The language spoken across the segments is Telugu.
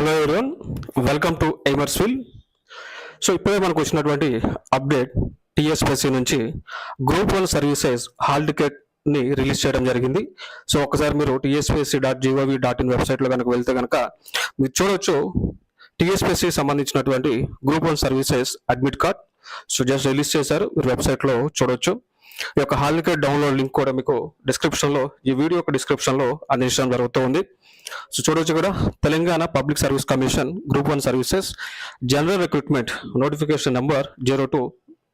Hello everyone welcome to Aimerswill so ఇప్పుడే మనకు వచ్చినటువంటి అప్డేట్ టీఎస్పీసీ నుంచి గ్రూప్ వన్ సర్వీసెస్ హాల్ టికెట్ని రిలీజ్ చేయడం జరిగింది. సో ఒకసారి మీరు TSPSC dot GOV dot in వెబ్సైట్లో కనుక వెళ్తే కనుక మీరు చూడవచ్చు టీఎస్పీఎస్సీ సంబంధించినటువంటి group one services admit card so just release చేశారు. మీరు వెబ్సైట్లో చూడవచ్చు ఈ యొక్క హాల్ టికెట్ డౌన్లోడ్ లింక్ కూడా మీకు డిస్క్రిప్షన్లో ఈ వీడియో యొక్క డిస్క్రిప్షన్లో అందించడం జరుగుతూ ఉంది. సో చూడవచ్చు కూడా Telangana public service commission group one services general recruitment notification number zero two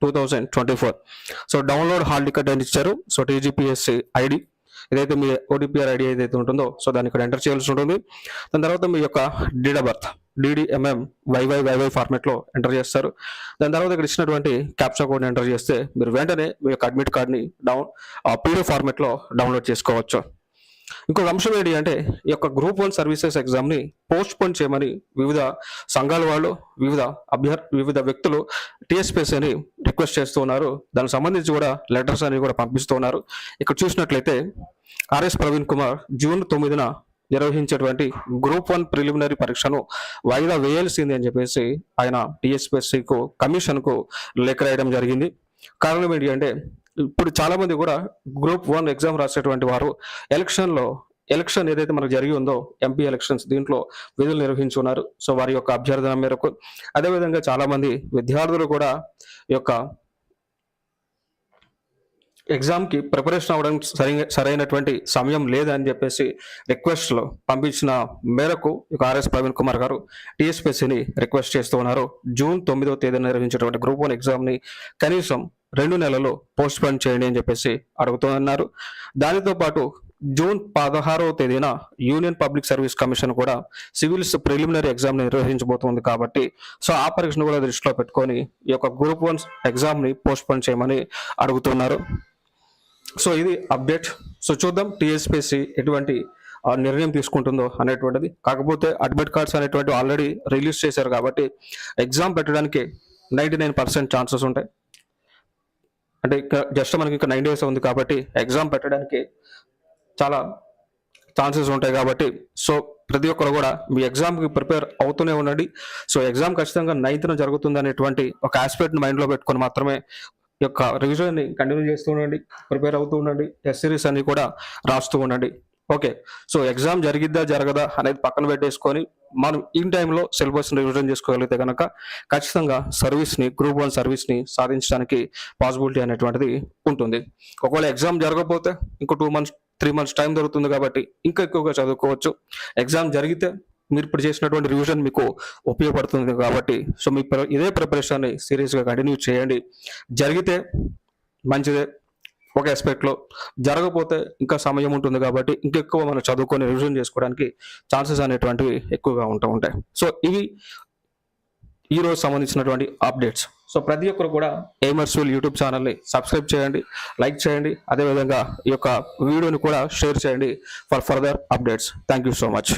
two thousand twenty four so download hall ticket అని ఇచ్చారు. సో టీజీపీఎస్సీ ఐడి ఏదైతే మీ ఓటీపీఆర్ ఐడి ఏదైతే ఉంటుందో సో దాన్ని ఇక్కడ ఎంటర్ చేయాల్సి ఉంటుంది. దాని తర్వాత మీ యొక్క date of birth DDMM YY YY ఫార్మాట్లో ఎంటర్ చేస్తారు. దాని తర్వాత ఇక్కడ ఇచ్చినటువంటి క్యాప్చా కోడ్ ఎంటర్ చేస్తే మీరు వెంటనే మీ యొక్క అడ్మిట్ కార్డ్ని డౌన్ పీడిఎఫ్ ఫార్మాట్లో డౌన్లోడ్ చేసుకోవచ్చు. ఇంకొక అంశం ఏంటి అంటే ఈ యొక్క గ్రూప్ వన్ సర్వీసెస్ ఎగ్జామ్ని పోస్ట్ పోన్ చేయమని వివిధ సంఘాల వాళ్ళు వివిధ అభ్యర్ వివిధ వ్యక్తులు టీఎస్పీఎస్ అని రిక్వెస్ట్ చేస్తూ ఉన్నారు. దానికి సంబంధించి కూడా లెటర్స్ అని కూడా పంపిస్తూ ఉన్నారు. ఇక్కడ చూసినట్లయితే ఆర్ఎస్ ప్రవీణ్ కుమార్ జూన్ తొమ్మిదిన నిర్వహించేటువంటి గ్రూప్ వన్ ప్రిలిమినరీ పరీక్షను వాయిదా వేయాల్సింది అని చెప్పేసి ఆయన టీఎస్పీఎస్సీకు కమిషన్కు లేఖ రాయడం జరిగింది. కారణం ఏంటి అంటే ఇప్పుడు చాలామంది కూడా గ్రూప్ వన్ ఎగ్జామ్ రాసేటువంటి వారు ఎలక్షన్లో ఎలక్షన్ ఏదైతే మనకు జరిగి ఉందో ఎంపీ ఎలక్షన్స్ దీంట్లో విధులు నిర్వహించున్నారు. సో వారి యొక్క అభ్యర్థన మేరకు అదేవిధంగా చాలామంది విద్యార్థులు కూడా యొక్క ఎగ్జామ్కి ప్రిపరేషన్ అవ్వడం సరైన సరైనటువంటి సమయం లేదని చెప్పేసి రిక్వెస్ట్లో పంపించిన మేరకు ఆర్ఎస్ ప్రవీణ్ కుమార్ గారు టీఎస్పీసీని రిక్వెస్ట్ చేస్తూ ఉన్నారు. జూన్ తొమ్మిదో తేదీన నిర్వహించేటువంటి గ్రూప్ వన్ ఎగ్జామ్ని కనీసం రెండు నెలలు పోస్ట్ పోన్ చేయండి అని చెప్పేసి అడుగుతున్నారు దానితో పాటు జూన్ పదహారవ తేదీన యూనియన్ పబ్లిక్ సర్వీస్ కమిషన్ కూడా సివిల్స్ ప్రిలిమినరీ ఎగ్జామ్ నిర్వహించబోతోంది కాబట్టి సో ఆ పరీక్షను కూడా దృష్టిలో పెట్టుకొని ఈ యొక్క గ్రూప్ వన్ ఎగ్జామ్ని పోస్ట్ పోన్ చేయమని అడుగుతున్నారు. సో ఇది అప్డేట్. సో చూద్దాం టీఎస్పీసీ ఎటువంటి ఆ, నిర్ణయం తీసుకుంటుందో అనేటువంటిది. కాకపోతే అడ్మిట్ కార్డ్స్ అనేటువంటి ఆల్రెడీ రిలీజ్ చేశారు కాబట్టి ఎగ్జామ్ పెట్టడానికి నైంటీ నైన్ పర్సెంట్ ఛాన్సెస్ ఉంటాయి. అంటే జస్ట్ మనకి ఇంకా నైన్ డేస్ ఉంది కాబట్టి ఎగ్జామ్ పెట్టడానికి చాలా ఛాన్సెస్ ఉంటాయి కాబట్టి సో ప్రతి ఒక్కరు కూడా మీ ఎగ్జామ్కి ప్రిపేర్ అవుతూనే ఉండండి. సో ఎగ్జామ్ ఖచ్చితంగా నైన్త్న జరుగుతుంది అనేటువంటి ఒక ఆస్పెక్ట్ని మైండ్లో పెట్టుకొని మాత్రమే యొక్క రివిజన్ని కంటిన్యూ చేస్తూ ఉండండి ప్రిపేర్ అవుతూ ఉండండి టెస్ట్ సిరీస్ అన్ని కూడా రాస్తూ ఉండండి. ఓకే సో ఎగ్జామ్ జరిగిద్దా జరగదా అనేది పక్కన పెట్టేసుకొని మనం ఈ టైంలో సిలబస్ రివిజన్ చేసుకోగలిగితే కనుక ఖచ్చితంగా సర్వీస్ని గ్రూప్ వన్ సర్వీస్ని సాధించడానికి పాసిబిలిటీ అనేటువంటిది ఉంటుంది. ఒకవేళ ఎగ్జామ్ జరగకపోతే ఇంకో two months three months time దొరుకుతుంది కాబట్టి ఇంకా ఎక్కువగా చదువుకోవచ్చు. ఎగ్జామ్ జరిగితే మీరు ఇప్పుడు చేసినటువంటి రివిజన్ మీకు ఉపయోగపడుతుంది కాబట్టి సో మీ ప్ర- ఇదే ప్రిపరేషన్ని సీరియస్గా కంటిన్యూ చేయండి. జరిగితే మంచిదే ఒక ఆస్పెక్ట్లో జరగకపోతే ఇంకా సమయం ఉంటుంది కాబట్టి ఇంకెక్కువ మనం చదువుకొని రివిజన్ చేసుకోవడానికి ఛాన్సెస్ అనేటువంటివి ఎక్కువగా ఉంటూ ఉంటాయి. సో ఇవి ఈ రోజు సంబంధించినటువంటి అప్డేట్స్ సో ప్రతి ఒక్కరు కూడా ఎయిమర్స్విల్ యూట్యూబ్ ఛానల్ని సబ్స్క్రైబ్ చేయండి లైక్ చేయండి అదేవిధంగా ఈ యొక్క వీడియోని కూడా షేర్ చేయండి for further updates thank you so much